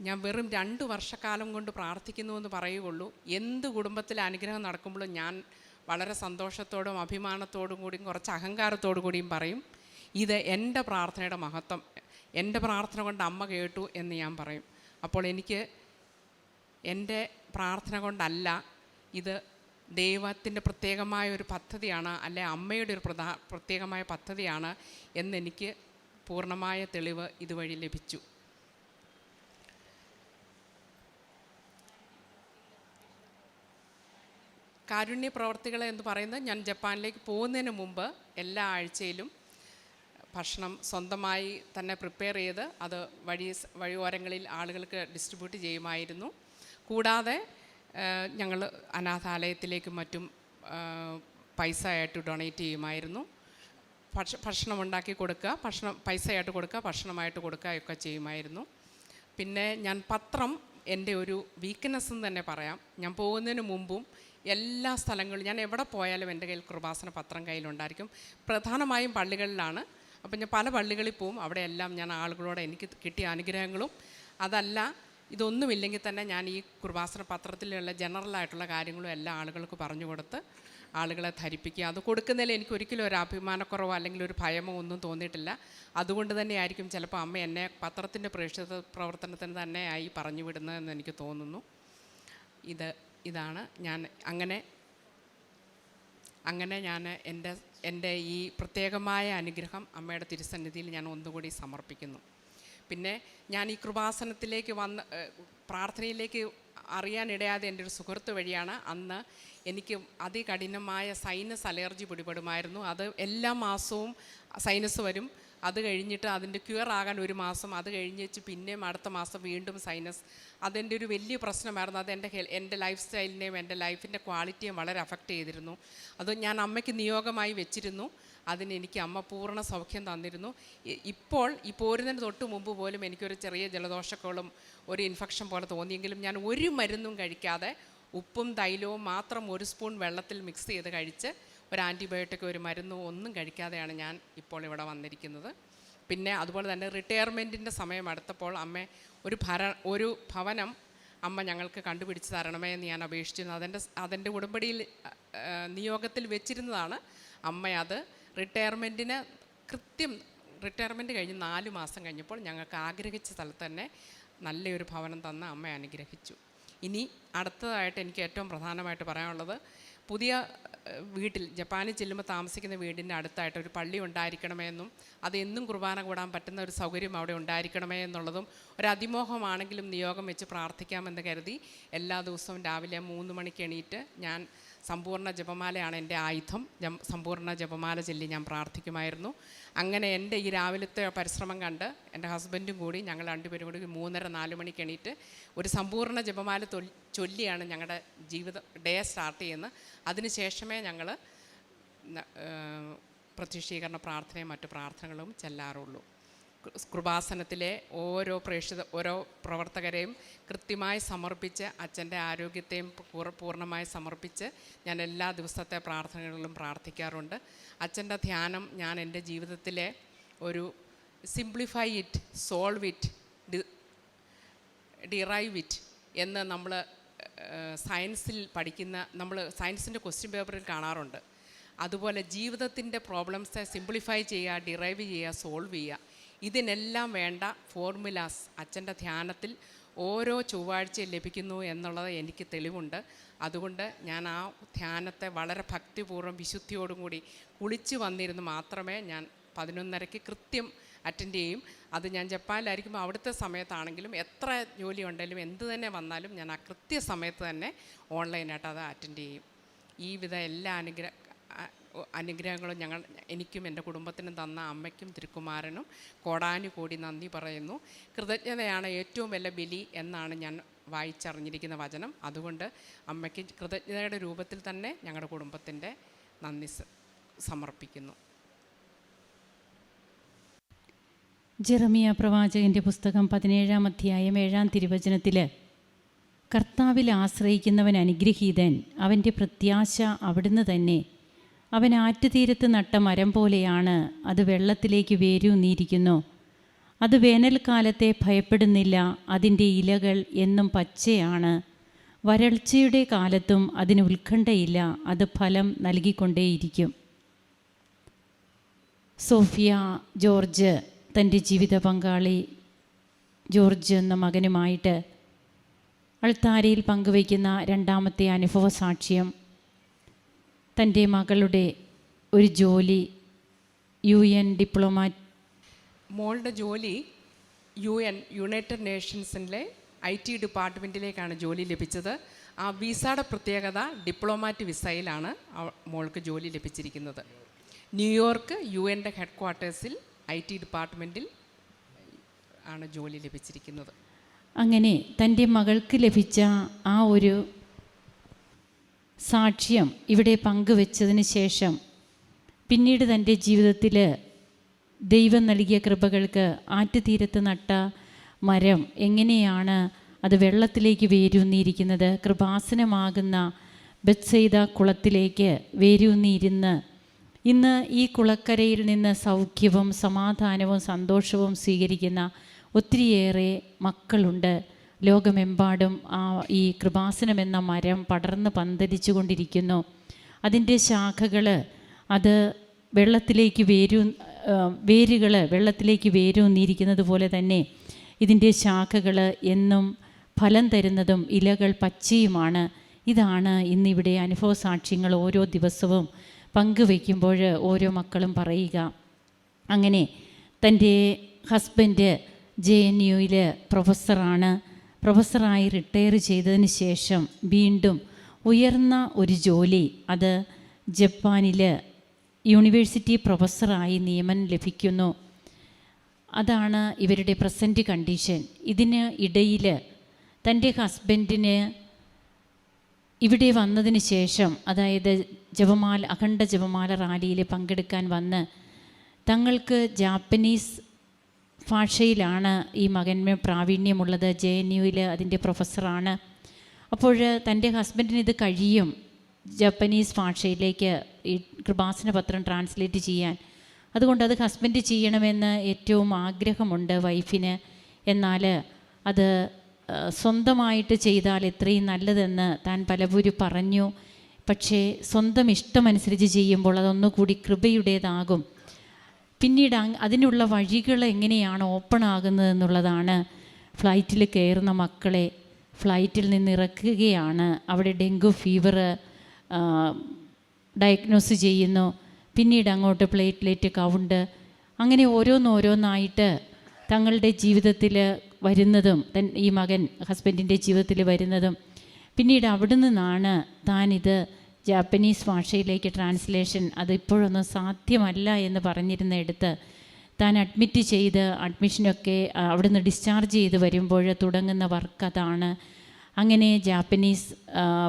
ഞാൻ വെറും രണ്ട് വർഷക്കാലം കൊണ്ട് പ്രാർത്ഥിക്കുന്നു എന്ന് പറയുകയുള്ളൂ. എന്ത് കുടുംബത്തിൽ അനുഗ്രഹം നടക്കുമ്പോഴും ഞാൻ വളരെ സന്തോഷത്തോടും അഭിമാനത്തോടും കൂടിയും കുറച്ച് അഹങ്കാരത്തോടു കൂടിയും പറയും ഇത് എന്റെ പ്രാർത്ഥനയുടെ മഹത്വം. എന്റെ പ്രാർത്ഥന കൊണ്ട് അമ്മ കേട്ടു എന്ന് ഞാൻ പറയും. അപ്പോൾ എനിക്ക് എന്റെ പ്രാർത്ഥന കൊണ്ടല്ല ഇത് ദൈവത്തിന്റെ പ്രത്യേകമായ ഒരു പദ്ധതിയാണ് അല്ലെ അമ്മയുടെ ഒരു പ്രധാ പ്രത്യേകമായ പദ്ധതിയാണ് എന്നെനിക്ക് പൂർണമായ തെളിവ് ഇതുവഴി ലഭിച്ചു. കാരുണ്യ പ്രവർത്തികൾ എന്ന് പറയുന്നത് ഞാൻ ജപ്പാനിലേക്ക് പോകുന്നതിന് മുമ്പ് എല്ലാ ആഴ്ചയിലും ഭക്ഷണം സ്വന്തമായി തന്നെ പ്രിപ്പയർ ചെയ്ത് അത് വഴി വഴിയോരങ്ങളിൽ ആളുകൾക്ക് ഡിസ്ട്രിബ്യൂട്ട് ചെയ്യുമായിരുന്നു. കൂടാതെ ഞങ്ങൾ അനാഥാലയത്തിലേക്കും മറ്റും പൈസ ആയിട്ട് ഡൊണേറ്റ് ചെയ്യുമായിരുന്നു. ഭക്ഷ ഭക്ഷണം ഉണ്ടാക്കി കൊടുക്കുക. ഭക്ഷണം പൈസയായിട്ട് കൊടുക്കുക ഭക്ഷണമായിട്ട് കൊടുക്കുകയൊക്കെ ചെയ്യുമായിരുന്നു. പിന്നെ ഞാൻ പത്രം എന്റെ ഒരു വീക്ക്നെസ് എന്ന് തന്നെ പറയാം. ഞാൻ പോകുന്നതിന് മുമ്പും എല്ലാ സ്ഥലങ്ങളിലും ഞാൻ എവിടെ പോയാലും എന്റെ കയ്യിൽ കൃപാസന പത്രം കയ്യിലുണ്ടായിരിക്കും. പ്രധാനമായും പള്ളികളിലാണ്. അപ്പം ഞാൻ പല പള്ളികളിൽ പോവും. അവിടെയെല്ലാം ഞാൻ ആളുകളോട് എനിക്ക് കിട്ടിയ അനുഗ്രഹങ്ങളും. അതല്ല ഇതൊന്നുമില്ലെങ്കിൽ തന്നെ ഞാൻ ഈ കുർബാസന പത്രത്തിലുള്ള ജനറലായിട്ടുള്ള കാര്യങ്ങളും എല്ലാ ആളുകൾക്ക് പറഞ്ഞു കൊടുത്ത് ആളുകളെ ധരിപ്പിക്കുക. അത് കൊടുക്കുന്നതിൽ എനിക്ക് ഒരിക്കലും ഒരു അഭിമാനക്കുറവോ അല്ലെങ്കിൽ ഒരു ഭയമോ ഒന്നും തോന്നിയിട്ടില്ല. അതുകൊണ്ട് തന്നെയായിരിക്കും ചിലപ്പോൾ അമ്മ എന്നെ പത്രത്തിന്റെ പ്രേക്ഷിത പ്രവർത്തനത്തിന് ആയി പറഞ്ഞു വിടുന്നതെന്ന് എനിക്ക് തോന്നുന്നു. ഇത് ഇതാണ് ഞാൻ അങ്ങനെ അങ്ങനെ ഞാൻ എന്റെ എന്റെ ഈ പ്രത്യേകമായ അനുഗ്രഹം അമ്മയുടെ തിരുസന്നിധിയിൽ ഞാൻ ഒന്നുകൂടി സമർപ്പിക്കുന്നു. പിന്നെ ഞാൻ ഈ കൃപാസനത്തിലേക്ക് വന്ന് പ്രാർത്ഥനയിലേക്ക് അറിയാനിടയാതെ എന്റെ ഒരു സുഹൃത്ത് വഴിയാണ് അന്ന് എനിക്ക് അതികഠിനമായ സൈനസ് അലർജി പിടിപെടുമായിരുന്നു. അത് എല്ലാ മാസവും സൈനസ് വരും. അത് കഴിഞ്ഞിട്ട് അതിന്റെ ക്യൂർ ആകാൻ ഒരു മാസം അത് കഴിഞ്ഞ് വെച്ച് പിന്നെയും അടുത്ത മാസം വീണ്ടും സൈനസ് അതെന്റെ ഒരു വലിയ പ്രശ്നമായിരുന്നു. അത് എന്റെ ഹെൽ എന്റെ ലൈഫ് സ്റ്റൈലിനെയും എന്റെ ലൈഫിന്റെ ക്വാളിറ്റിയും വളരെ അഫക്റ്റ് ചെയ്തിരുന്നു. അത് ഞാൻ അമ്മയ്ക്ക് നിയോഗമായി വെച്ചിരുന്നു. അതിന് എനിക്ക് അമ്മ പൂർണ സൗഖ്യം തന്നിരുന്നു. ഇപ്പോൾ ഈ പോരുന്നതിന് തൊട്ട് മുമ്പ് പോലും എനിക്കൊരു ചെറിയ ജലദോഷക്കോളും ഒരു ഇൻഫെക്ഷൻ പോലെ തോന്നിയെങ്കിലും ഞാൻ ഒരു മരുന്നും കഴിക്കാതെ ഉപ്പും തൈലവും മാത്രം ഒരു സ്പൂൺ വെള്ളത്തിൽ മിക്സ് ചെയ്ത് കഴിച്ച് ഒരു ആന്റിബയോട്ടിക് ഒരു മരുന്ന് ഒന്നും കഴിക്കാതെയാണ് ഞാൻ ഇപ്പോൾ ഇവിടെ വന്നിരിക്കുന്നത്. പിന്നെ അതുപോലെ തന്നെ റിട്ടയർമെന്റിന്റെ സമയം അടുത്തപ്പോൾ അമ്മ ഒരു ഭര ഒരു ഭവനം അമ്മ ഞങ്ങൾക്ക് കണ്ടുപിടിച്ച് തരണമേ എന്ന് ഞാൻ അപേക്ഷിച്ചിരുന്നു. അതെന്റെ അതെന്റെ ഉടമ്പടിയിൽ നിയോഗത്തിൽ വെച്ചിരുന്നതാണ് അമ്മ അത്. റിട്ടയർമെന്റിന് കൃത്യം റിട്ടയർമെന്റ് കഴിഞ്ഞ് നാല് മാസം കഴിഞ്ഞപ്പോൾ ഞങ്ങൾക്ക് ആഗ്രഹിച്ച സ്ഥലത്ത് തന്നെ നല്ലൊരു ഭവനം തന്ന അമ്മ അനുഗ്രഹിച്ചു. ഇനി അടുത്തതായിട്ട് എനിക്ക് ഏറ്റവും പ്രധാനമായിട്ട് പറയാനുള്ളത് പുതിയ വീട്ടിൽ ജപ്പാനിൽ ചെല്ലുമ്പോൾ താമസിക്കുന്ന വീടിന്റെ അടുത്തായിട്ട് ഒരു പള്ളി ഉണ്ടായിരിക്കണമെന്നും അത് എന്നും കുർബാന കൂടാൻ പറ്റുന്ന ഒരു സൗകര്യം അവിടെ ഉണ്ടായിരിക്കണമേ എന്നുള്ളതും ഒരു അതിമോഹമാണെങ്കിലും നിയോഗം വെച്ച് പ്രാർത്ഥിക്കാമെന്ന് കരുതി എല്ലാ ദിവസവും രാവിലെ മൂന്ന് മണിക്ക് എണീറ്റ് ഞാൻ സമ്പൂർണ ജപമാലയാണ് എന്റെ ആയുധം. സമ്പൂർണ ജപമാല ചൊല്ലി ഞാൻ പ്രാർത്ഥിക്കുമായിരുന്നു. അങ്ങനെ എന്റെ ഈ രാവിലത്തെ പരിശ്രമം കണ്ട് എന്റെ ഹസ്ബൻഡും കൂടി ഞങ്ങൾ രണ്ടുപേരും കൂടി മൂന്നര നാല് മണിക്ക് എണീറ്റ് ഒരു സമ്പൂർണ ജപമാല ചൊല്ലിയാണ് ഞങ്ങളുടെ ജീവിത ഡേ സ്റ്റാർട്ട് ചെയ്യുന്നത്. അതിനുശേഷമേ ഞങ്ങൾ പ്രത്യക്ഷീകരണ പ്രാർത്ഥനയും മറ്റു പ്രാർത്ഥനകളും ചെല്ലാറുള്ളൂ. കൃപാസനത്തിലെ ഓരോ പ്രേക്ഷിത ഓരോ പ്രവർത്തകരെയും കൃത്യമായി സമർപ്പിച്ച് അച്ഛന്റെ ആരോഗ്യത്തെയും പൂർണമായി സമർപ്പിച്ച് ഞാൻ എല്ലാ ദിവസത്തെ പ്രാർത്ഥനകളിലും പ്രാർത്ഥിക്കാറുണ്ട്. അച്ഛന്റെ ധ്യാനം ഞാൻ എന്റെ ജീവിതത്തിലെ ഒരു simplify it solve it derive it എന്ന് നമ്മൾ സയൻസിൽ പഠിക്കുന്ന നമ്മൾ സയൻസിന്റെ ക്വസ്റ്റ്യൻ പേപ്പറിൽ കാണാറുണ്ട്. അതുപോലെ ജീവിതത്തിന്റെ പ്രോബ്ലംസെ സിംപ്ലിഫൈ ചെയ്യുക ഡിറൈവ് ചെയ്യുക സോൾവ് ചെയ്യുക. ഇതിനെല്ലാം വേണ്ട ഫോർമുലാസ് അച്ഛന്റെ ധ്യാനത്തിൽ ഓരോ ചൊവ്വാഴ്ചയും ലഭിക്കുന്നു എന്നുള്ളത് എനിക്ക് തെളിവുണ്ട്. അതുകൊണ്ട് ഞാൻ ആ ധ്യാനത്തെ വളരെ ഭക്തിപൂർവം വിശുദ്ധിയോടും കൂടി കുളിച്ച് വന്നിരുന്ന് മാത്രമേ ഞാൻ പതിനൊന്നരയ്ക്ക് കൃത്യം അറ്റൻഡ് ചെയ്യും. അത് ഞാൻ ജപ്പാനിലായിരിക്കുമ്പോൾ അവിടുത്തെ സമയത്താണെങ്കിലും എത്ര ജോലി ഉണ്ടെങ്കിലും എന്ത് തന്നെ വന്നാലും ഞാൻ ആ കൃത്യസമയത്ത് തന്നെ ഓൺലൈനായിട്ട് അത് അറ്റൻഡ് ചെയ്യും. ഈ വിധ എല്ലാ അനുഗ്രഹ അനുഗ്രഹങ്ങളും ഞങ്ങൾ എനിക്കും എന്റെ കുടുംബത്തിനും തന്ന അമ്മയ്ക്കും തിരുക്കുമാരനും കോടാനുകൂടി നന്ദി പറയുന്നു. കൃതജ്ഞതയാണ് ഏറ്റവും വലിയ ബലി എന്നാണ് ഞാൻ വായിച്ചറിഞ്ഞിരിക്കുന്ന വചനം. അതുകൊണ്ട് അമ്മയ്ക്ക് കൃതജ്ഞതയുടെ രൂപത്തിൽ തന്നെ ഞങ്ങളുടെ കുടുംബത്തിന്റെ നന്ദി സമർപ്പിക്കുന്നു. ജെറമിയ പ്രവാചകന്റെ പുസ്തകം പതിനേഴാം അധ്യായം ഏഴാം തിരുവചനത്തിൽ കർത്താവിൽ ആശ്രയിക്കുന്നവൻ അനുഗ്രഹീതൻ അവന്റെ പ്രത്യാശ അവിടുന്ന് തന്നെ അവൻ ആറ്റുതീരത്ത് നട്ട മരം പോലെയാണ്. അത് വെള്ളത്തിലേക്ക് വേരൂന്നിയിരിക്കുന്നു അത് വേനൽക്കാലത്തെ ഭയപ്പെടുന്നില്ല. അതിന്റെ ഇലകൾ എന്നും പച്ചയാണ്. വരൾച്ചയുടെ കാലത്തും അതിന് ഉത്കണ്ഠയില്ല. അത് ഫലം നൽകിക്കൊണ്ടേയിരിക്കും. സോഫിയ ജോർജ് തന്റെ ജീവിത പങ്കാളി. ജോർജ് എന്ന മകനുമായിട്ട് അൾത്താരയിൽ പങ്കുവയ്ക്കുന്ന രണ്ടാമത്തെ അനുഭവ സാക്ഷ്യം തന്റെ മകളുടെ ഒരു ജോലി യു എൻ ഡിപ്ലോമാറ്റ് മോളുടെ ജോലി യു എൻ യുണൈറ്റഡ് നേഷൻസിലെ ഐ ടി ഡിപ്പാർട്ട്മെന്റിലേക്കാണ് ജോലി ലഭിച്ചത്. ആ വിസയുടെ പ്രത്യേകത ഡിപ്ലോമാറ്റ് വിസയിലാണ് മോൾക്ക് ജോലി ലഭിച്ചിരിക്കുന്നത്. ന്യൂയോർക്ക് യു എന്റെ ഹെഡ് ക്വാർട്ടേഴ്സിൽ ഐ ടി ഡിപ്പാർട്ട്മെന്റിൽ ആണ് ജോലി ലഭിച്ചിരിക്കുന്നത്. അങ്ങനെ തന്റെ മകൾക്ക് ലഭിച്ച ആ ഒരു സാക്ഷ്യം ഇവിടെ പങ്കുവെച്ചതിന് ശേഷം പിന്നീട് തന്റെ ജീവിതത്തിൽ ദൈവം നൽകിയ കൃപകൾക്ക് ആറ്റുതീരത്ത് നട്ട മരം എങ്ങനെയാണ് അത് വെള്ളത്തിലേക്ക് വേരൂന്നിയിരിക്കുന്നത് കൃപാസനമാകുന്ന ബത്സൈദ കുളത്തിലേക്ക് വേരൂന്നിയിരുന്ന് ഇന്ന് ഈ കുളക്കരയിൽ നിന്ന് സൗഖ്യവും സമാധാനവും സന്തോഷവും സ്വീകരിക്കുന്ന ഒത്തിരിയേറെ മക്കളുണ്ട്. ലോകമെമ്പാടും ആ ഈ കൃപാസനം എന്ന മരം പടർന്ന് പന്തലിച്ചു കൊണ്ടിരിക്കുന്നു അതിന്റെ ശാഖകൾ അത് വെള്ളത്തിലേക്ക് വേരൂ വേരുകൾ വെള്ളത്തിലേക്ക് വേരൂന്നിരിക്കുന്നത് പോലെ തന്നെ ഇതിന്റെ ശാഖകൾ എന്നും ഫലം തരുന്നതും ഇലകൾ പച്ചയുമാണ്. ഇതാണ് ഇന്നിവിടെ അനുഭവ സാക്ഷ്യങ്ങൾ ഓരോ ദിവസവും പങ്കുവയ്ക്കുമ്പോൾ ഓരോ മക്കളും പറയുക. അങ്ങനെ തന്റെ ഹസ്ബൻഡ് ജെ എൻ യുയിൽ പ്രൊഫസറാണ്. പ്രൊഫസറായി റിട്ടയർ ചെയ്തതിന് ശേഷം വീണ്ടും ഉയർന്ന ഒരു ജോലി അത് ജപ്പാനിൽ യൂണിവേഴ്സിറ്റി പ്രൊഫസറായി നിയമനം ലഭിക്കുന്നു. അതാണ് ഇവരുടെ പ്രസന്റ് കണ്ടീഷൻ ഇതിന് ഇടയിൽ തന്റെ ഹസ്ബൻഡിന് ഇവിടെ വന്നതിന് ശേഷം അതായത് ജപമാല അഖണ്ഡ ജപമാല റാലിയിൽ പങ്കെടുക്കാൻ വന്ന് തങ്ങൾക്ക് ജാപ്പനീസ് ഭാഷയിലാണ് ഈ മകന് പ്രാവീണ്യമുള്ളത്. ജെ എൻ യുവിൽ അതിന്റെ പ്രൊഫസറാണ്. അപ്പോൾ തന്റെ ഹസ്ബൻഡിന് ഇത് കഴിയും ജപ്പനീസ് ഭാഷയിലേക്ക് ഈ കൃപാസന പത്രം ട്രാൻസ്ലേറ്റ് ചെയ്യാൻ. അതുകൊണ്ട് അത് ഹസ്ബൻഡ് ചെയ്യണമെന്ന് ഏറ്റവും ആഗ്രഹമുണ്ട് വൈഫിന്. എന്നാൽ അത് സ്വന്തമായിട്ട് ചെയ്താൽ എത്രയും നല്ലതെന്ന് താൻ പലപൂരി പറഞ്ഞു. പക്ഷേ സ്വന്തം ഇഷ്ടമനുസരിച്ച് ചെയ്യുമ്പോൾ അതൊന്നുകൂടി കൃപയുടേതാകും. പിന്നീട് അതിനുള്ള വഴികൾ എങ്ങനെയാണ് ഓപ്പൺ ആകുന്നത് എന്നുള്ളതാണ് ഫ്ലൈറ്റിൽ കയറുന്ന മക്കളെ ഫ്ലൈറ്റിൽ നിന്ന് ഇറക്കുകയാണ് അവിടെ ഡെങ്കു ഫീവർ ഡയഗ്നോസ് ചെയ്യുന്നു. പിന്നീട് അങ്ങോട്ട് പ്ലേറ്റ്ലേറ്റ് കൗണ്ട്. അങ്ങനെ ഓരോന്നോരോന്നായിട്ട് തങ്ങളുടെ ജീവിതത്തിൽ വരുന്നതും തൻ ഈ മകൻ ഹസ്ബൻഡിന്റെ ജീവിതത്തിൽ വരുന്നതും. പിന്നീട് അവിടെ നിന്നാണ് താനിത് ജാപ്പനീസ് ഭാഷയിലേക്ക് ട്രാൻസ്ലേഷൻ അതിപ്പോഴൊന്നും സാധ്യമല്ല എന്ന് പറഞ്ഞിരുന്നിടത്ത് താൻ അഡ്മിറ്റ് ചെയ്ത് അഡ്മിഷനൊക്കെ അവിടുന്ന് ഡിസ്ചാർജ് ചെയ്ത് വരുമ്പോൾ തുടങ്ങുന്ന വർക്ക് അതാണ്. അങ്ങനെ ജാപ്പനീസ്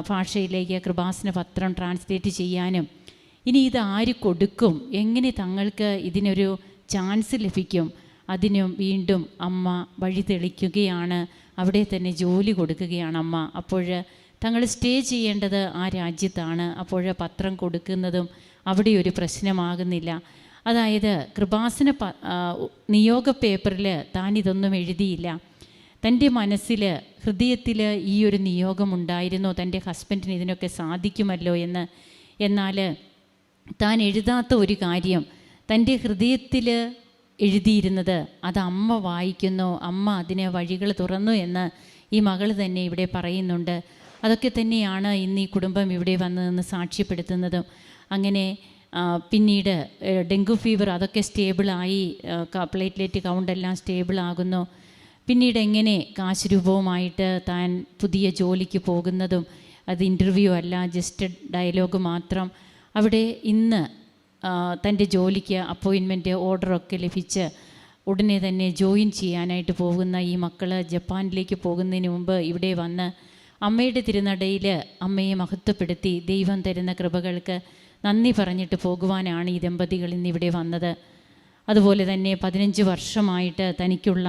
ഭാഷയിലേക്ക് കൃപാസന പത്രം ട്രാൻസ്ലേറ്റ് ചെയ്യാനും ഇനി ഇത് ആര് കൊടുക്കും? എങ്ങനെ തങ്ങൾക്ക് ഇതിനൊരു ചാൻസ് ലഭിക്കും? അതിനും വീണ്ടും അമ്മ വഴി തെളിക്കുകയാണ്. അവിടെ തന്നെ ജോലി കൊടുക്കുകയാണ് അമ്മ. അപ്പോൾ തങ്ങൾ സ്റ്റേ ചെയ്യേണ്ടത് ആ രാജ്യത്താണ്. അപ്പോൾ പത്രം കൊടുക്കുന്നതും അവിടെ ഒരു പ്രശ്നമാകുന്നില്ല. അതായത് കൃപാസന പ നിയോഗ പേപ്പറിൽ താൻ ഇതൊന്നും എഴുതിയില്ല. തന്റെ മനസ്സിൽ ഹൃദയത്തിൽ ഈ ഒരു നിയോഗമുണ്ടായിരുന്നു തന്റെ ഹസ്ബൻഡിന് ഇതിനൊക്കെ സാധിക്കുമല്ലോ എന്ന്. എന്നാൽ താൻ എഴുതാത്ത ഒരു കാര്യം തന്റെ ഹൃദയത്തിൽ എഴുതിയിരുന്നത് അത് അമ്മ വായിക്കുന്നു അമ്മ അതിനെ വഴികൾ തുറന്നു എന്ന് ഈ മകൾ തന്നെ ഇവിടെ പറയുന്നുണ്ട്. അതൊക്കെ തന്നെയാണ് ഇന്ന് ഈ കുടുംബം ഇവിടെ വന്ന് നിന്ന് സാക്ഷ്യപ്പെടുത്തുന്നതും. അങ്ങനെ പിന്നീട് ഡെങ്കു ഫീവർ അതൊക്കെ സ്റ്റേബിളായി പ്ലേറ്റ്ലേറ്റ് കൗണ്ടെല്ലാം സ്റ്റേബിളാകുന്നു. പിന്നീട് എങ്ങനെ കാശ് രൂപവുമായിട്ട് താൻ പുതിയ ജോലിക്ക് പോകുന്നതും അത് ഇന്റർവ്യൂ അല്ല ജസ്റ്റ് ഡയലോഗ് മാത്രം. അവിടെ ഇന്ന് തന്റെ ജോലിക്ക് അപ്പോയിൻമെന്റ് ഓർഡറൊക്കെ ലഭിച്ച് ഉടനെ തന്നെ ജോയിൻ ചെയ്യാനായിട്ട് പോകുന്ന ഈ മക്കൾ ജപ്പാനിലേക്ക് പോകുന്നതിന് മുമ്പ് ഇവിടെ വന്ന് അമ്മയുടെ തിരുനടയിൽ അമ്മയെ മഹത്വപ്പെടുത്തി ദൈവം തരുന്ന കൃപകൾക്ക് നന്ദി പറഞ്ഞിട്ട് പോകുവാനാണ് ഈ ദമ്പതികൾ ഇന്നിവിടെ വന്നത്. അതുപോലെ തന്നെ പതിനഞ്ച് വർഷമായിട്ട് തനിക്കുള്ള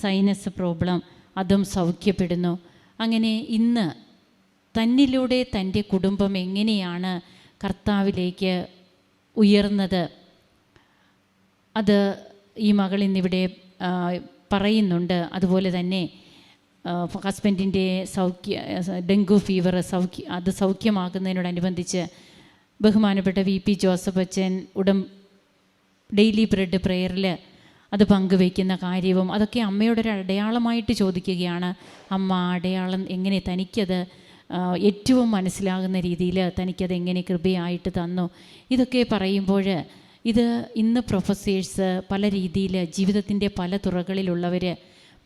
സൈനസ് പ്രോബ്ലം അതും സൗഖ്യപ്പെടുന്നു. അങ്ങനെ ഇന്ന് തന്നിലൂടെ തന്റെ കുടുംബം എങ്ങനെയാണ് കർത്താവിലേക്ക് ഉയർന്നത്? അത് ഈ മകൾ ഇന്നിവിടെ പറയുന്നുണ്ട്. അതുപോലെ തന്നെ ഹസ്ബൻഡിന്റെ സൗഖ്യ ഡെങ്കു ഫീവർ സൗഖ്യ അത് സൗഖ്യമാക്കുന്നതിനോടനുബന്ധിച്ച് ബഹുമാനപ്പെട്ട വി പി ജോസഫ് അച്ഛൻ ഉടം ഡെയിലി ബ്രെഡ് പ്രെയറിൽ അത് പങ്കുവയ്ക്കുന്ന കാര്യവും അതൊക്കെ അമ്മയുടെ ഒരു അടയാളമായിട്ട് ചോദിക്കുകയാണ്. അമ്മ അടയാളം എങ്ങനെ തനിക്കത്? ഏറ്റവും മനസ്സിലാകുന്ന രീതിയിൽ തനിക്കത് എങ്ങനെ കൃപയായിട്ട് തന്നു? ഇതൊക്കെ പറയുമ്പോൾ ഇത് ഇന്ന് പ്രൊഫസേഴ്സ് പല രീതിയിൽ ജീവിതത്തിന്റെ പല തുറകളിലുള്ളവർ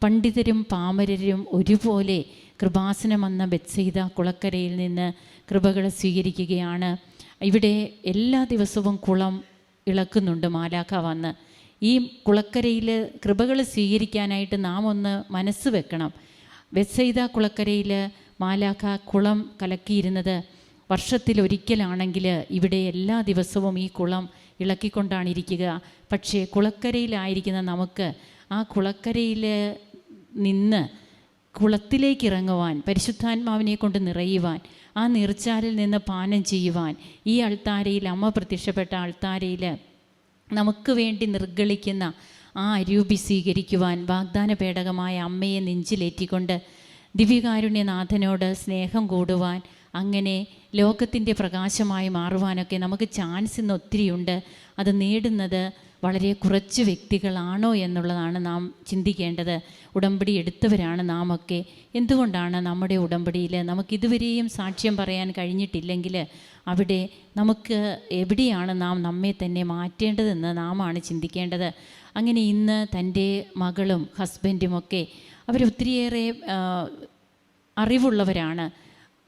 പണ്ഡിതരും പാമരരും ഒരുപോലെ കൃപാസനം വന്ന ബെത്സെയ്ത കുളക്കരയിൽ നിന്ന് കൃപകൾ സ്വീകരിക്കുകയാണ്. ഇവിടെ എല്ലാ ദിവസവും കുളം ഇളക്കുന്നുണ്ട് മാലാഖ വന്ന്. ഈ കുളക്കരയിൽ കൃപകൾ സ്വീകരിക്കാനായിട്ട് നാം ഒന്ന് മനസ്സ് വെക്കണം. ബെത്സെയ്ത കുളക്കരയിൽ മാലാഖ കുളം കലക്കിയിരുന്നത് വർഷത്തിലൊരിക്കലാണെങ്കിൽ ഇവിടെ എല്ലാ ദിവസവും ഈ കുളം ഇളക്കിക്കൊണ്ടാണ് ഇരിക്കുക പക്ഷേ കുളക്കരയിലായിരിക്കുന്ന നമുക്ക് ആ കുളക്കരയിൽ നിന്ന് കുളത്തിലേക്ക് ഇറങ്ങുവാൻ പരിശുദ്ധാത്മാവിനെ കൊണ്ട് നിറയുവാൻ ആ നീർച്ചാലിൽ നിന്ന് പാനം ചെയ്യുവാൻ ഈ അൾത്താരയിൽ അമ്മ പ്രത്യക്ഷപ്പെട്ട അൾത്താരയിൽ നമുക്ക് വേണ്ടി നിർഗളിക്കുന്ന ആ അരൂപി സ്വീകരിക്കുവാൻ വാഗ്ദാന പേടകമായ അമ്മയെ നെഞ്ചിലേറ്റിക്കൊണ്ട് ദിവ്യകാരുണ്യനാഥനോട് സ്നേഹം കൂടുവാൻ അങ്ങനെ ലോകത്തിന്റെ പ്രകാശമായി മാറുവാനൊക്കെ നമുക്ക് ചാൻസ് ഇന്ന് ഒത്തിരിയുണ്ട്. അത് നേടുന്നത് വളരെ കുറച്ച് വ്യക്തികളാണോ എന്നുള്ളതാണ് നാം ചിന്തിക്കേണ്ടത്. ഉടമ്പടി എടുത്തവരാണ് നാം ഒക്കെ എന്തുകൊണ്ടാണ് നമ്മുടെ ഉടമ്പടിയിൽ നമുക്കിതുവരെയും സാക്ഷ്യം പറയാൻ കഴിഞ്ഞിട്ടില്ലെങ്കിൽ അവിടെ നമുക്ക് എവിടെയാണ് നാം നമ്മെ തന്നെ മാറ്റേണ്ടതെന്ന് നാമാണ് ചിന്തിക്കേണ്ടത്. അങ്ങനെ ഇന്ന് തന്റെ മകളും ഹസ്ബൻഡുമൊക്കെ അവരൊത്തിരിയേറെ അറിവുള്ളവരാണ്.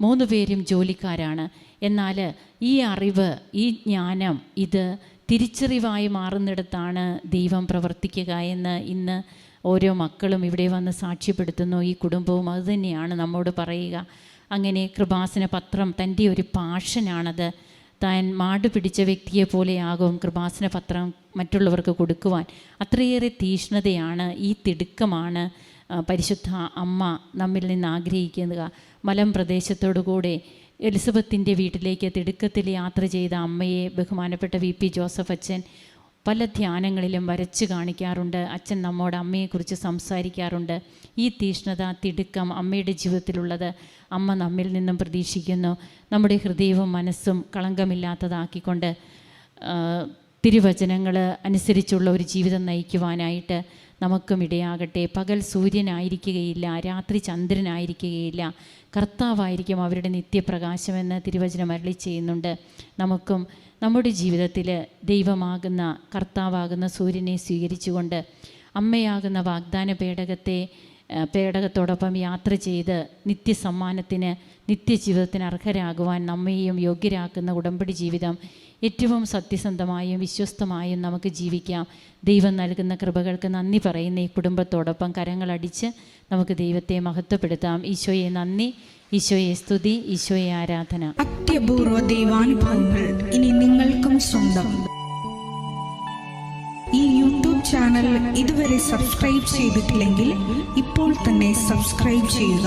മൂന്ന് പേരും ജോലിക്കാരാണ്. എന്നാൽ ഈ അറിവ് ഈ ജ്ഞാനം ഇത് തിരിച്ചറിവായി മാറുന്നിടത്താണ് ദൈവം പ്രവർത്തിക്കുക എന്ന് ഇന്ന് ഓരോ മക്കളും ഇവിടെ വന്ന് സാക്ഷ്യപ്പെടുത്തുന്നു ഈ കുടുംബവും അതുതന്നെയാണ് നമ്മോട് പറയുക. അങ്ങനെ കൃപാസന പത്രം തന്റെ ഒരു പാഷനാണത്. താൻ മാട് പിടിച്ച വ്യക്തിയെ പോലെയാകും കൃപാസന പത്രം മറ്റുള്ളവർക്ക് കൊടുക്കുവാൻ. അത്രയേറെ തീഷ്ണതയാണ് ഈ തിടുക്കമാണ് പരിശുദ്ധ അമ്മ നമ്മിൽ നിന്ന് ആഗ്രഹിക്കുക. മലം പ്രദേശത്തോടുകൂടെ എലിസബത്തിന്റെ വീട്ടിലേക്ക് തിടുക്കത്തിൽ യാത്ര ചെയ്ത അമ്മയെ ബഹുമാനപ്പെട്ട വി പി ജോസഫ് അച്ഛൻ പല ധ്യാനങ്ങളിലും വരച്ച് കാണിക്കാറുണ്ട്. അച്ഛൻ നമ്മോട് അമ്മയെക്കുറിച്ച് സംസാരിക്കാറുണ്ട്. ഈ തീഷ്ണത തിടുക്കം അമ്മയുടെ ജീവിതത്തിലുള്ളത് അമ്മ നമ്മിൽ നിന്നും പ്രതീക്ഷിക്കുന്നു. നമ്മുടെ ഹൃദയവും മനസ്സും കളങ്കമില്ലാത്തതാക്കിക്കൊണ്ട് തിരുവചനങ്ങൾ അനുസരിച്ചുള്ള ഒരു ജീവിതം നയിക്കുവാനായിട്ട് നമുക്കും ഇടയാകട്ടെ. പകൽ സൂര്യനായിരിക്കുകയില്ല രാത്രി ചന്ദ്രനായിരിക്കുകയില്ല കർത്താവായിരിക്കും അവരുടെ നിത്യപ്രകാശമെന്ന് തിരുവചനം അരളി ചെയ്യുന്നുണ്ട്. നമുക്കും നമ്മുടെ ജീവിതത്തിൽ ദൈവമാകുന്ന കർത്താവാകുന്ന സൂര്യനെ സ്വീകരിച്ചുകൊണ്ട് അമ്മയാകുന്ന വാഗ്ദാന പേടകത്തെ പേടകത്തോടൊപ്പം യാത്ര ചെയ്ത് നിത്യസമ്മാനത്തിന് നിത്യജീവിതത്തിന് അർഹരാകുവാൻ നമ്മെയും യോഗ്യരാക്കുന്ന ഉടമ്പടി ജീവിതം ഏറ്റവും സത്യസന്ധമായും വിശ്വസ്തമായും നമുക്ക് ജീവിക്കാം. ദൈവം നൽകുന്ന കൃപകൾക്ക് നന്ദി പറയുന്ന. ഈ കുടുംബത്തോടൊപ്പം കരങ്ങളടിച്ച് നമുക്ക് ദൈവത്തെ മഹത്വപ്പെടുത്താം. ഈശോയെ നന്ദി. ഈശോയെ സ്തുതി. ഈശോയെ ആരാധന. അത്യപൂർവ ദൈവാനുഭവങ്ങൾ ഇനി നിങ്ങൾക്കും സ്വന്തം. ഈ യൂട്യൂബ് ചാനൽ ഇതുവരെ സബ്സ്ക്രൈബ് ചെയ്തിട്ടില്ലെങ്കിൽ ഇപ്പോൾ തന്നെ സബ്സ്ക്രൈബ് ചെയ്യുക.